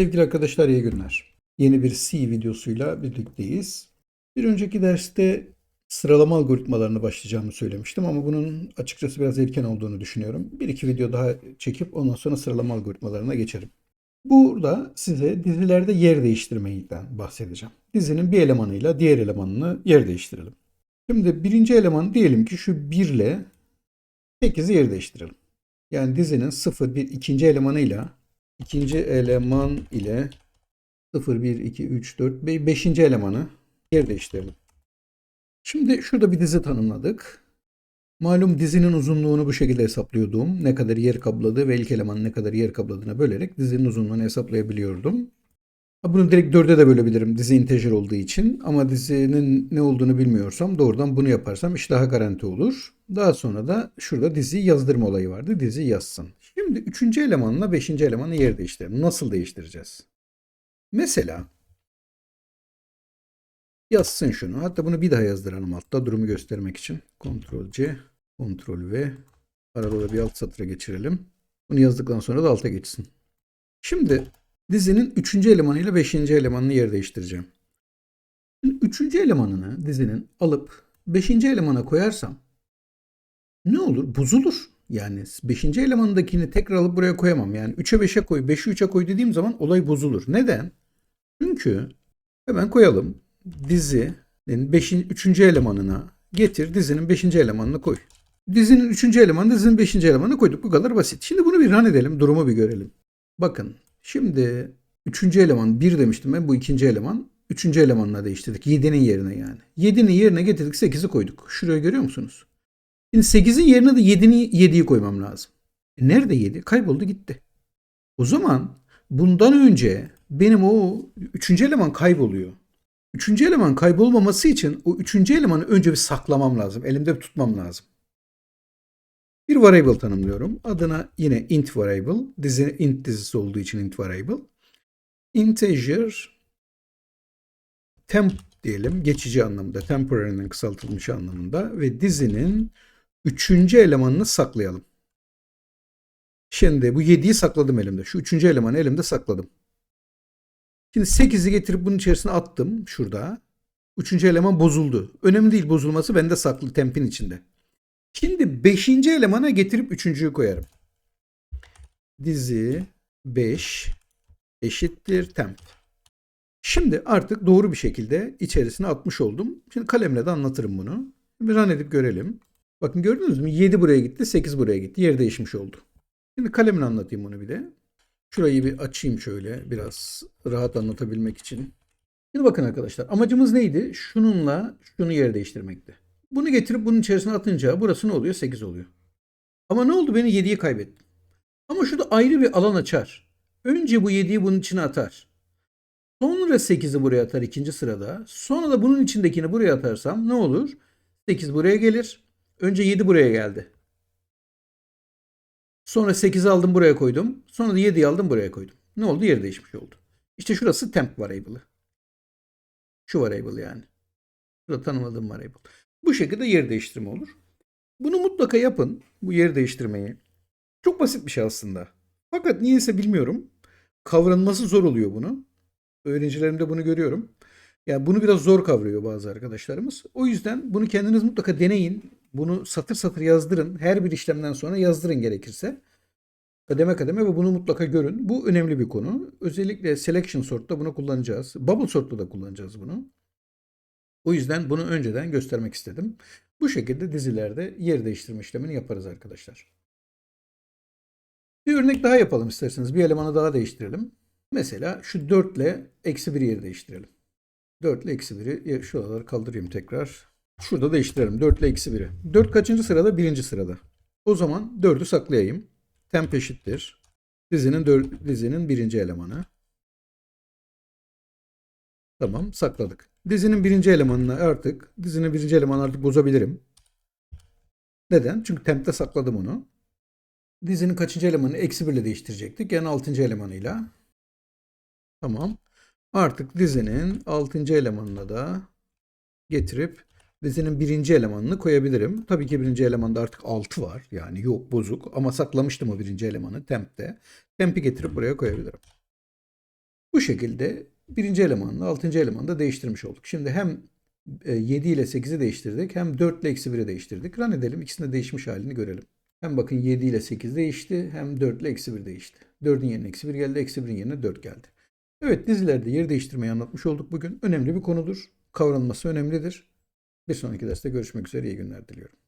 Sevgili arkadaşlar iyi günler. Yeni bir C videosuyla birlikteyiz. Bir önceki derste sıralama algoritmalarına başlayacağımı söylemiştim ama bunun açıkçası biraz erken olduğunu düşünüyorum. Bir iki video daha çekip ondan sonra sıralama algoritmalarına geçerim. Burada size dizilerde yer değiştirmeyden bahsedeceğim. Dizinin bir elemanıyla diğer elemanını yer değiştirelim. Şimdi birinci eleman diyelim ki şu 1 ile 8'i yer değiştirelim. Yani dizinin 0, 1, ikinci elemanıyla ikinci eleman ile 0, 1, 2, 3, 4, 5. elemanı yer değiştirelim. Şimdi şurada bir dizi tanımladık. Malum dizinin uzunluğunu bu şekilde hesaplıyordum. Ne kadar yer kapladığı ve ilk elemanın ne kadar yer kapladığına bölerek dizinin uzunluğunu hesaplayabiliyordum. Bunu direkt 4'e de bölebilirim dizi integer olduğu için ama dizinin ne olduğunu bilmiyorsam doğrudan bunu yaparsam iş daha garanti olur. Daha sonra da şurada dizi yazdırma olayı vardı. Dizi yazsın. Şimdi 3. elemanla 5. elemanı yer değiştirelim. Nasıl değiştireceğiz? Mesela yazsın şunu. Hatta bunu bir daha yazdıralım altta durumu göstermek için. Ctrl C, Ctrl V. Arada da bir alt satıra geçirelim. Bunu yazdıktan sonra da alta geçsin. Şimdi dizinin 3. elemanıyla 5. elemanını yer değiştireceğim. Şimdi 3. elemanını dizinin alıp 5. elemana koyarsam ne olur? Bozulur. Yani 5. elemandakini tekrar alıp buraya koyamam. Yani 3'e 5'e koy, 5'i 3'e koy dediğim zaman olay bozulur. Neden? Çünkü hemen koyalım. Dizinin 5. 3. elemanına getir, dizinin 5. elemanını koy. Dizinin 3. elemanı dizinin 5. elemanına koyduk. Bu kadar basit. Şimdi bunu bir run edelim, durumu bir görelim. Bakın şimdi 3. eleman 1 demiştim ben bu ikinci eleman. 3. elemanla değiştirdik. 7'nin yerine yani. 7'nin yerine getirdik 8'i koyduk. Şuraya görüyor musunuz? Şimdi 8'in yerine de 7'ni 7'yi koymam lazım. E nerede 7? Kayboldu gitti. O zaman bundan önce benim o 3. eleman kayboluyor. 3. eleman kaybolmaması için o 3. elemanı önce bir saklamam lazım. Elimde bir tutmam lazım. Bir variable tanımlıyorum. Adına yine int variable. Dizi, int dizisi olduğu için int variable. Integer temp diyelim. Geçici anlamda. Temporary'nin kısaltılmış anlamında. Ve dizinin üçüncü elemanını saklayalım. Şimdi bu 7'yi sakladım elimde. Şu üçüncü elemanı elimde sakladım. Şimdi 8'i getirip bunun içerisine attım. Şurada. Üçüncü eleman bozuldu. Önemli değil bozulması bende saklı tempin içinde. Şimdi 5. elemana getirip üçüncüyü koyarım. Dizi 5 eşittir temp. Şimdi artık doğru bir şekilde içerisine atmış oldum. Şimdi kalemle de anlatırım bunu. Bir run edip görelim. Bakın gördünüz mü? 7 buraya gitti, 8 buraya gitti. Yer değişmiş oldu. Şimdi kalemle anlatayım bunu bir de. Şurayı bir açayım şöyle biraz rahat anlatabilmek için. Şimdi bakın arkadaşlar amacımız neydi? Şununla şunu yer değiştirmekti. Bunu getirip bunun içerisine atınca burası ne oluyor? 8 oluyor. Ama ne oldu? Beni 7'yi kaybettim. Ama şurada ayrı bir alan açar. Önce bu 7'yi bunun içine atar. Sonra 8'i buraya atar ikinci sırada. Sonra da bunun içindekini buraya atarsam ne olur? 8 buraya gelir. Önce 7 buraya geldi. Sonra 8'i aldım buraya koydum. Sonra da 7'yi aldım buraya koydum. Ne oldu? Yer değişmiş oldu. İşte şurası temp variable'ı. Şu variable yani. Burada tanımladığım variable. Bu şekilde yer değiştirme olur. Bunu mutlaka yapın. Bu yer değiştirmeyi. Çok basit bir şey aslında. Fakat niyeyse bilmiyorum. Kavranması zor oluyor bunu. Öğrencilerimde bunu görüyorum. Yani bunu biraz zor kavruyor bazı arkadaşlarımız. O yüzden bunu kendiniz mutlaka deneyin. Bunu satır satır yazdırın. Her bir işlemden sonra yazdırın gerekirse. Kademe kademe ve bunu mutlaka görün. Bu önemli bir konu. Özellikle selection sort'ta bunu kullanacağız. Bubble sort'ta da kullanacağız bunu. O yüzden bunu önceden göstermek istedim. Bu şekilde dizilerde yer değiştirme işlemini yaparız arkadaşlar. Bir örnek daha yapalım isterseniz. Bir elemanı daha değiştirelim. Mesela şu 4 ile eksi 1'i yer değiştirelim. 4 ile eksi 1'i şuraları kaldırayım tekrar. Şurada değiştirelim. 4 ile eksi 1'i. 4 kaçıncı sırada? Birinci sırada. O zaman 4'ü saklayayım. Temp eşittir. Dizinin, 4, dizinin birinci elemanı. Tamam sakladık. Dizinin birinci elemanını artık dizinin birinci elemanını artık bozabilirim. Neden? Çünkü temp'te sakladım onu. Dizinin kaçıncı elemanını eksi 1 ile değiştirecektik. Yani 6. elemanıyla. Tamam. Artık dizinin 6. elemanına da getirip dizinin birinci elemanını koyabilirim. Tabii ki birinci elemanda artık 6 var. Yani yok bozuk ama saklamıştım o birinci elemanı temp'te. Temp'i getirip buraya koyabilirim. Bu şekilde birinci elemanla altıncı elemanı da değiştirmiş olduk. Şimdi hem e, 7 ile 8'i değiştirdik hem 4 ile eksi 1'i değiştirdik. Run edelim ikisinin de değişmiş halini görelim. Hem bakın 7 ile 8 değişti hem 4 ile eksi 1 değişti. 4'ün yerine eksi 1 geldi eksi 1'in yerine 4 geldi. Evet dizilerde yer değiştirmeyi anlatmış olduk bugün. Önemli bir konudur. Kavranması önemlidir. Bir sonraki derste görüşmek üzere iyi günler diliyorum.